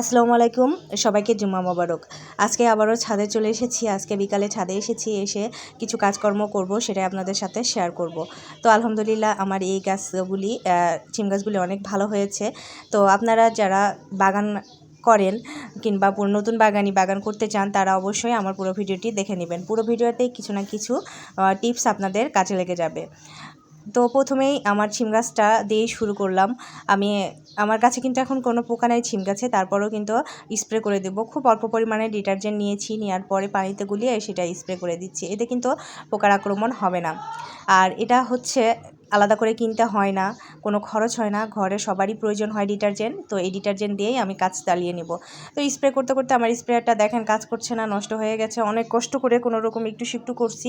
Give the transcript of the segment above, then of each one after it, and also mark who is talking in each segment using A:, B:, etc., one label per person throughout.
A: আসসালামু আলাইকুম, সবাইকে জুম্মা মোবারক। আজকে আবারও ছাদে চলে এসেছি। আজকে বিকালে ছাদে এসেছি, এসে কিছু কাজকর্ম করব সেটা আপনাদের সাথে শেয়ার করব। তো আলহামদুলিল্লাহ আমার এই গাছগুলি সিম গাছগুলি অনেক ভালো হয়েছে। তো আপনারা যারা বাগান করেন কিংবা নতুন বাগানি বাগান করতে চান, তারা অবশ্যই আমার পুরো ভিডিওটি দেখে নেবেন। পুরো ভিডিওতেই কিছু না কিছু টিপস আপনাদের কাজে লেগে যাবে। তো প্রথমেই আমার ছিম গাছটা দিয়েই শুরু করলাম। আমি, আমার কাছে কিন্তু এখন কোনো পোকা নেই ছিম গাছে, তারপরেও কিন্তু স্প্রে করে দেবো। খুব অল্প পরিমাণে ডিটারজেন্ট নিয়েছি, নেওয়ার পরে পানিতে গুলিয়ে সেটা স্প্রে করে দিচ্ছি। এতে কিন্তু পোকার আক্রমণ হবে না। আর এটা হচ্ছে আলাদা করে কিনতে হয় না, কোনো খরচ হয় না, ঘরে সবারই প্রয়োজন হয় ডিটারজেন্ট, তো এই ডিটারজেন্ট দিয়েই আমি কাজ চালিয়ে নেব। তো স্প্রে করতে করতে আমার স্প্রেয়ারটা দেখেন কাজ করছে না, নষ্ট হয়ে গেছে, অনেক কষ্ট করে কোনো রকম একটু সিকটু করছি,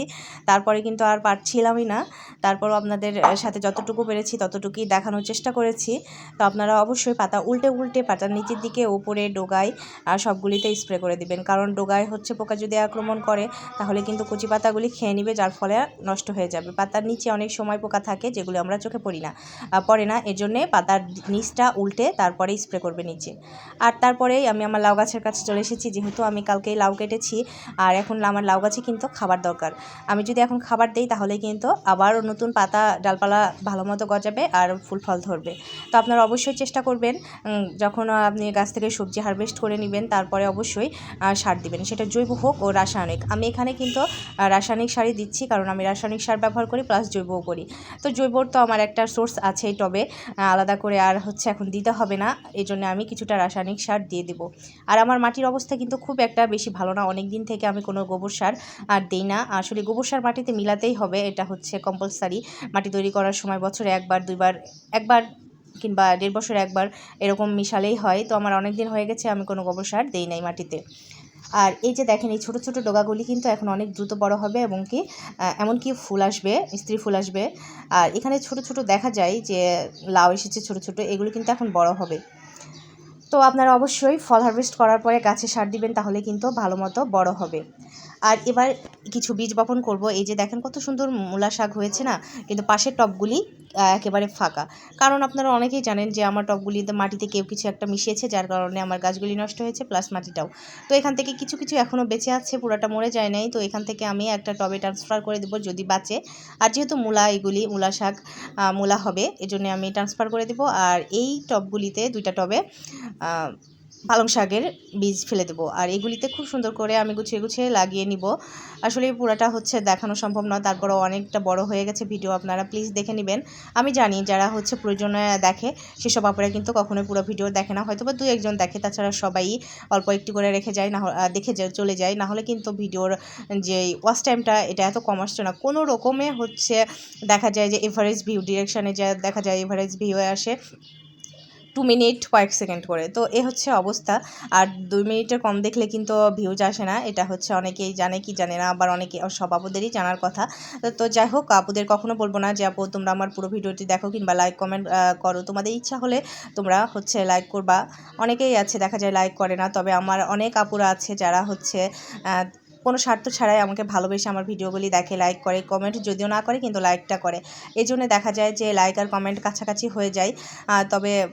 A: তারপরে কিন্তু আর পারছিলামই না। তারপরও আপনাদের সাথে যতটুকু পেরেছি ততটুকুই দেখানোর চেষ্টা করেছি। তো আপনারা অবশ্যই পাতা উল্টে উল্টে পাতার নিচের দিকে উপরে ডোগায়, আর সবগুলিতে স্প্রে করে দিবেন। কারণ ডোগায় হচ্ছে পোকা যদি আক্রমণ করে, তাহলে কিন্তু কচি পাতাগুলি খেয়ে নিবে, যার ফলে নষ্ট হয়ে যাবে। পাতার নিচে অনেক সময় পোকা থাকে যেগুলো আমরা চোখে পড়ি না। পড়ে না, এর জন্যে পাতার নিচটা উল্টে তারপরে স্প্রে করবে নিচে। আর তারপরেই আমি আমার লাউ গাছের কাছে চলে এসেছি, যেহেতু আমি কালকেই লাউ কেটেছি, আর এখন আমার লাউ গাছে কিন্তু খাবার দরকার। আমি যদি এখন খাবার দিই তাহলে কিন্তু আবার নতুন পাতা, ডালপালা ভালো মতো গজাবে আর ফুল ফল ধরবে। তো আপনারা অবশ্যই চেষ্টা করবেন যখন আপনি গাছ থেকে সবজি হারভেস্ট করে নেবেন, তারপরে অবশ্যই সার দিবেন। সেটা জৈব হোক ও রাসায়নিক। আমি এখানে কিন্তু রাসায়নিক সারই দিচ্ছি, কারণ আমি রাসায়নিক সার ব্যবহার করি প্লাস জৈবও করি। তো জৈবর তো আমার একটা সোর্স আছেই টবে আলাদা করে আর হচ্ছে এখন দিতে হবে না এই জন্য আমি কিছুটা রাসায়নিক সার দিয়ে দেব। আর আমার মাটির অবস্থা কিন্তু খুব একটা বেশি ভালো না অনেক দিন থেকে আমি কোনো গোবর সার আর দিই না। আসলে গোবর সার মাটিতে মিলাতেই হবে, এটা হচ্ছে কম্পালসারি মাটি তৈরি করার সময় বছরে একবার, দুইবার, একবার কিংবা দেড় বছর একবার এরকম মিশালেই হয়। তো আমার অনেক দিন হয়ে গেছে, আমি কোনো গোবর সার দিই নাই মাটিতে। আর এই যে দেখেন, এই ছোটো ছোটো ডোগাগুলি কিন্তু এখন অনেক দ্রুত বড় হবে এবং কি এমনকি ফুল আসবে, স্ত্রী ফুল আসবে। আর এখানে ছোট ছোট দেখা যায় যে লাউ এসেছে ছোট ছোট, এগুলো কিন্তু এখন বড় হবে। তো আপনারা অবশ্যই ফল হারভেস্ট করার পরে গাছে সার দিবেন তাহলে কিন্তু ভালো মতো বড় হবে। আর এবার কিছু বীজ বপন করব। এই যে দেখেন কত সুন্দর মূলা শাক হয়েছে না? কিন্তু পাশের টবগুলি আহ, একেবারে ফাঁকা। কারণ আপনারা অনেকেই জানেন যে আমার টবগুলিতে মাটিতে কেউ কিছু একটা মিশিয়েছে যার কারণে আমার গাছগুলি নষ্ট হয়েছে প্লাস মাটিটাও। তো এখান থেকে কিছু কিছু এখনও বেঁচে আছে পুরোটা মরে যায় নাই। তো এখান থেকে আমি একটা টবে ট্রান্সফার করে দেবো যদি বাঁচে। আর যেহেতু মূলা এগুলি মূলা শাক মূলা হবে এজন্য আমি ট্রান্সফার করে দেবো। আর এই টবগুলিতে দুইটা টবে পালং শাকের বীজ ফেলে দেবো। আর এগুলিতে খুব সুন্দর করে আমি গুছিয়ে গুছিয়ে লাগিয়ে নিব। আসলে পুরাটা হচ্ছে দেখানো সম্ভব নয়, তারপরেও অনেকটা বড় হয়ে গেছে ভিডিও, আপনারা প্লিজ দেখে নেবেন। আমি জানি যারা হচ্ছে প্রয়োজনে দেখে, সেসব আপনারা কিন্তু কখনোই পুরো ভিডিও দেখে না হয়তো বা দু একজন দেখে, তাছাড়া সবাই অল্প একটু করে রেখে যায়, না দেখে চলে যায় নাহলে কিন্তু ভিডিওর যে ওয়াচ টাইমটা এটা এত কম আসছে না। কোনো রকমে হচ্ছে দেখা যায় যে এভারেজ ভিউ ডিরেকশানে যা দেখা যায় এভারেজ ভিউ আসে। টু মিনিট কয়েক সেকেন্ড করে। তো এ হচ্ছে অবস্থা। আর দুই মিনিটের কম দেখলে কিন্তু ভিউজ আসে না। এটা হচ্ছে অনেকেই জানে কি জানে না, আবার অনেকে সব আপুদেরই জানার কথা। তো- যাই হোক, আপুদের কখনো বলব না যে, আপু, তোমরা আমার পুরো ভিডিওটি দেখো কিংবা লাইক কমেন্ট করো। তোমাদের ইচ্ছা হলে তোমরা হচ্ছে লাইক করবা। অনেকেই আছে, দেখা যায় লাইক করে না। তবে আমার অনেক আপুরা আছে যারা হচ্ছে কোনো স্বার্থ ছাড়াই আমাকে ভালোবেসে আমার ভিডিওগুলি দেখে লাইক করে কমেন্ট যদিও না করে, কিন্তু লাইকটা করে। এই জন্য দেখা যায় যে লাইক আর কমেন্ট কাছাকাছি হয়ে যায়। তবে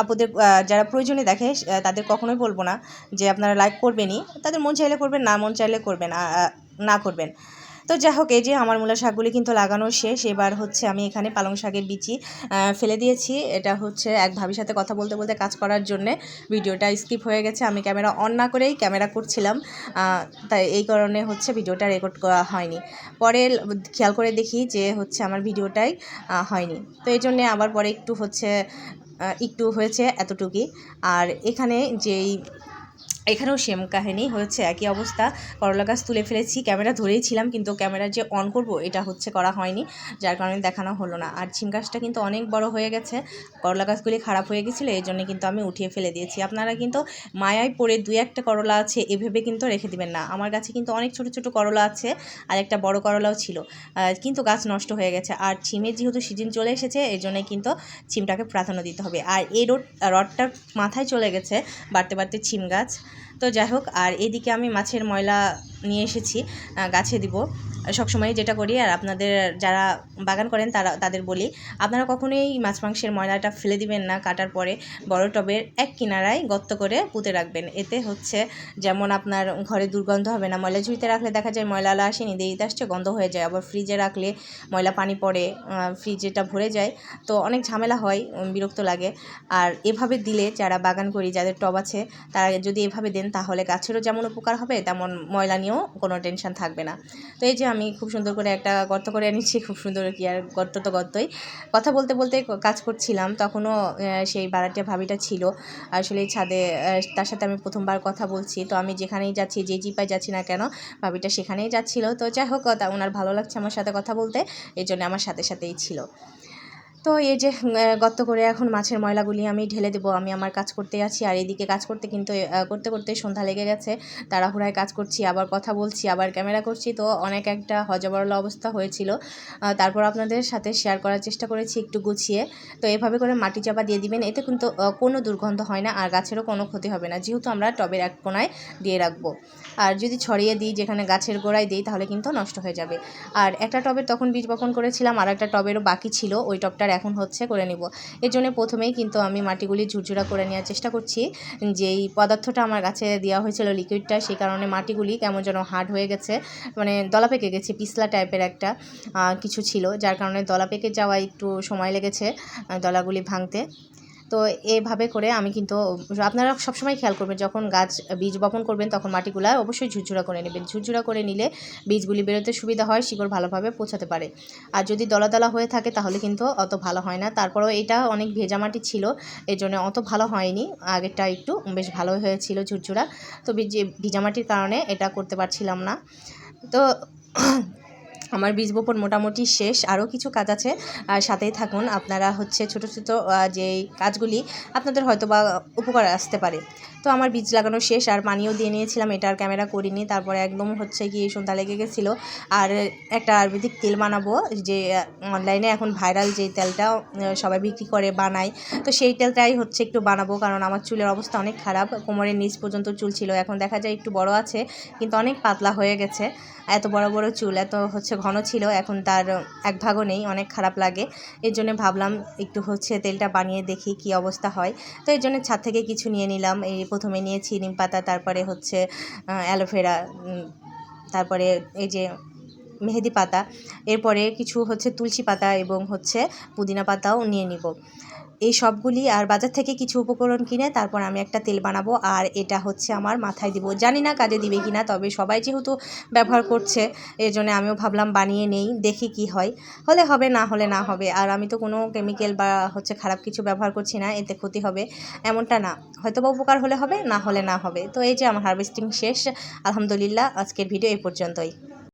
A: আপুদের যারা প্রয়োজনে দেখে তাদের কখনোই বলব না যে আপনারা লাইক করবেনই। তাদের মন চাইলে করবেন, না মন চাইলে করবেন না করবেন। তো যাই হোক, এই যে আমার মূলা শাকগুলি কিন্তু লাগানো শেষ। এবার হচ্ছে আমি এখানে পালং শাকের বিচি ফেলে দিয়েছি। এটা হচ্ছে এক ভাবির সাথে কথা বলতে বলতে কাজ করার জন্যে ভিডিওটা স্কিপ হয়ে গেছে। আমি ক্যামেরা অন না করেই ক্যামেরা করছিলাম তাই এই কারণে হচ্ছে ভিডিওটা রেকর্ড করা হয়নি। পরে খেয়াল করে দেখি যে হচ্ছে আমার ভিডিওটাই হয়নি। তো এই জন্যে আবার পরে একটু হচ্ছে একটু হয়েছে এতটুকুই। আর এখানে যেই এখানেও সেম কাহিনী হচ্ছে একই অবস্থা। করলা গাছ তুলে ফেলেছি, ক্যামেরা ধরেই ছিলাম, কিন্তু ক্যামেরা যে অন করব, এটা হচ্ছে করা হয়নি, যার কারণে দেখানো হলো না। আর ছিম গাছটা কিন্তু অনেক বড় হয়ে গেছে, করলা গাছগুলি খারাপ হয়ে গেছিল, এই জন্য কিন্তু আমি উঠিয়ে ফেলে দিয়েছি। আপনারা কিন্তু মায়ায় পড়ে দুই একটা করলা আছে এভাবে কিন্তু রেখে দিবেন না। আমার কাছে কিন্তু অনেক ছোট ছোট করলা আছে, আর একটা বড় করলাও ছিল। কিন্তু গাছ নষ্ট হয়ে গেছে। আর ছিমের যেহেতু সিজন চলে এসেছে, এই জন্য কিন্তু ছিমটাকে প্রাধান্য দিতে হবে। আর এই রোড রডটার মাথায় চলে গেছে, বাড়তে বাড়তে ছিম গাছ। তো যাই হোক আর এদিকে আমি মাছের ময়লা নিয়ে এসেছি গাছে দিব। সবসময় যেটা করি, আর আপনাদের যারা বাগান করেন তারা, তাদের বলি, আপনারা কখনোই মাছ মাংসের ময়লাটা ফেলে দিবেন না, কাটার পরে বড় টবের এক কিনারায় গর্ত করে পুঁতে রাখবেন। এতে হচ্ছে যেমন আপনার ঘরে দুর্গন্ধ হবে না, ময়লা ঝুড়িতে রাখলে দেখা যায় ময়লালা আসেনি দেরিতে আসছে, গন্ধ হয়ে যায়। আবার ফ্রিজে রাখলে ময়লা পানি পড়ে ফ্রিজেটা ভরে যায়। তো অনেক ঝামেলা হয় বিরক্ত লাগে। আর এভাবে দিলে যারা বাগান করি, যাদের টব আছে, তারা যদি এভাবে দেন, তাহলে গাছেরও যেমন উপকার হবে, তেমন ময়লা নিয়েও কোনো টেনশন থাকবে না। তো এই যে আমি খুব সুন্দর করে একটা গর্ত করে নিচ্ছি খুব সুন্দর কি আর গর্ত তো গর্তই। কথা বলতে বলতে কাজ করছিলাম, তখনও সেই বাড়াটিয়া ভাবিটা ছিল। আসলে ছাদে তার সাথে আমি প্রথমবার কথা বলছি। তো আমি যেখানেই যাচ্ছি, যে জিপায় যাচ্ছি না কেন, ভাবিটা সেখানেই যাচ্ছিল। তো যাই হোক ওনার ভালো লাগছে আমার সাথে কথা বলতে এই জন্য আমার সাথে সাথেই ছিল। তো এই যে গর্ত করে এখন মাছের ময়লাগুলি আমি ঢেলে দেবো, আমি আমার কাজ করতে আছি। আর এদিকে কাজ করতে কিন্তু করতে করতে সন্ধ্যা লেগে গেছে। তাড়াহুড়ায় কাজ করছি, আবার কথা বলছি, আবার ক্যামেরা করছি। তো অনেক একটা হজবরল অবস্থা হয়েছিল। তারপর আপনাদের সাথে শেয়ার করার চেষ্টা করেছি একটু গুছিয়ে। তো এভাবে করে মাটি চাপা দিয়ে দিবেন, এতে কিন্তু কোনো দুর্গন্ধ হয় না, আর গাছেরও কোনো ক্ষতি হবে না। যেহেতু আমরা টবের এক কোনায় দিয়ে রাখব। আর যদি ছড়িয়ে দিই, যেখানে গাছের গোড়ায় দিই, তাহলে কিন্তু নষ্ট হয়ে যাবে। আর একটা টবের তখন বীজ বপন করেছিলাম আর একটা টবেরও বাকি ছিল, ওই টবটার এখন হচ্ছে করে নিব। এর জন্য প্রথমেই কিন্তু আমি মাটিগুলি ঝুরঝুরা করে নেওয়ার চেষ্টা করছি। যেই পদার্থটা আমার কাছে দেওয়া হয়েছিল লিকুইডটা সেই কারণে মাটিগুলি কেমন যেন হার্ড হয়ে গেছে। মানে দলা পেকে গেছে, পিছলা টাইপের একটা কিছু ছিল, যার কারণে দলা পেকে যাওয়া একটু সময় লেগেছে দলাগুলি ভাঙতে। তো এভাবে করে আমি কিন্তু, আপনারা সবসময় খেয়াল করবেন যখন গাছ, বীজ বপন করবেন তখন মাটিগুলা অবশ্যই ঝুরঝুরা করে নেবেন। ঝুরঝুরা করে নিলে বীজগুলি বেরোতে সুবিধা হয়, শিকড় ভালোভাবে পৌঁছাতে পারে। আর যদি দলা দলা হয়ে থাকে তাহলে কিন্তু অত ভালো হয় না। তারপরেও এটা অনেক ভেজা মাটি ছিল এর জন্য অত ভালো হয়নি। আগেরটা একটু বেশ ভালো হয়েছিল ঝুরঝুরা। তো ভিজে- ভিজা মাটির কারণে এটা করতে পারছিলাম না। তো আমার বীজ বপন মোটামুটি শেষ আরও কিছু কাজ আছে। আর সাথেই থাকুন, আপনারা হচ্ছে ছোটো ছোটো যেই কাজগুলি আপনাদের হয়তো বা উপকার আসতে পারে। তো আমার বীজ লাগানো শেষ, আর পানিও দিয়ে নিয়েছিলাম, এটা আর ক্যামেরা করিনি। তারপরে একদম হচ্ছে কি সন্ধ্যা লেগে গেছিল। আর একটা আয়ুর্বেদিক তেল বানাবো, যে অনলাইনে এখন ভাইরাল যে তেলটা সবাই বিক্রি করে, বানায়। তো সেই তেলটাই হচ্ছে একটু বানাবো, কারণ আমার চুলের অবস্থা অনেক খারাপ। কোমরের নিচ পর্যন্ত চুল ছিল, এখন দেখা যায় একটু বড় আছে, কিন্তু অনেক পাতলা হয়ে গেছে। এত বড় বড় চুল, এত হচ্ছে ঘন ছিল, এখন তার এক ভাগও নেই, অনেক খারাপ লাগে। এর জন্য ভাবলাম একটু হচ্ছে তেলটা বানিয়ে দেখি কি অবস্থা হয়। তো এর জন্য ছাদ থেকে কিছু নিয়ে নিলাম, এই প্রথমে নিয়েছি নিম পাতা, তারপরে হচ্ছে অ্যালোভেরা তারপরে এই যে মেহেদি পাতা, এরপরে কিছু হচ্ছে তুলসী পাতা এবং হচ্ছে পুদিনা পাতাও নিয়ে নিব। এই সবগুলি আর বাজার থেকে কিছু উপকরণ কিনে তারপর আমি একটা তেল বানাবো। আর এটা হচ্ছে আমার মাথায় দিব। জানি না কাজে দিবে কি না তবে সবাই যেহেতু ব্যবহার করছে এর জন্য আমিও ভাবলাম বানিয়ে নেই, দেখি কি হয়। হলে হবে, না হলে না হবে। আর আমি তো কোনো কেমিক্যাল বা হচ্ছে খারাপ কিছু ব্যবহার করছি না, এতে ক্ষতি হবে। এমনটা না। হয়তো বা উপকার হলে হবে, না হলে না হবে। তো এই যে আমার হারভেস্টিং শেষ। আলহামদুলিল্লাহ, আজকের ভিডিও এই পর্যন্তই।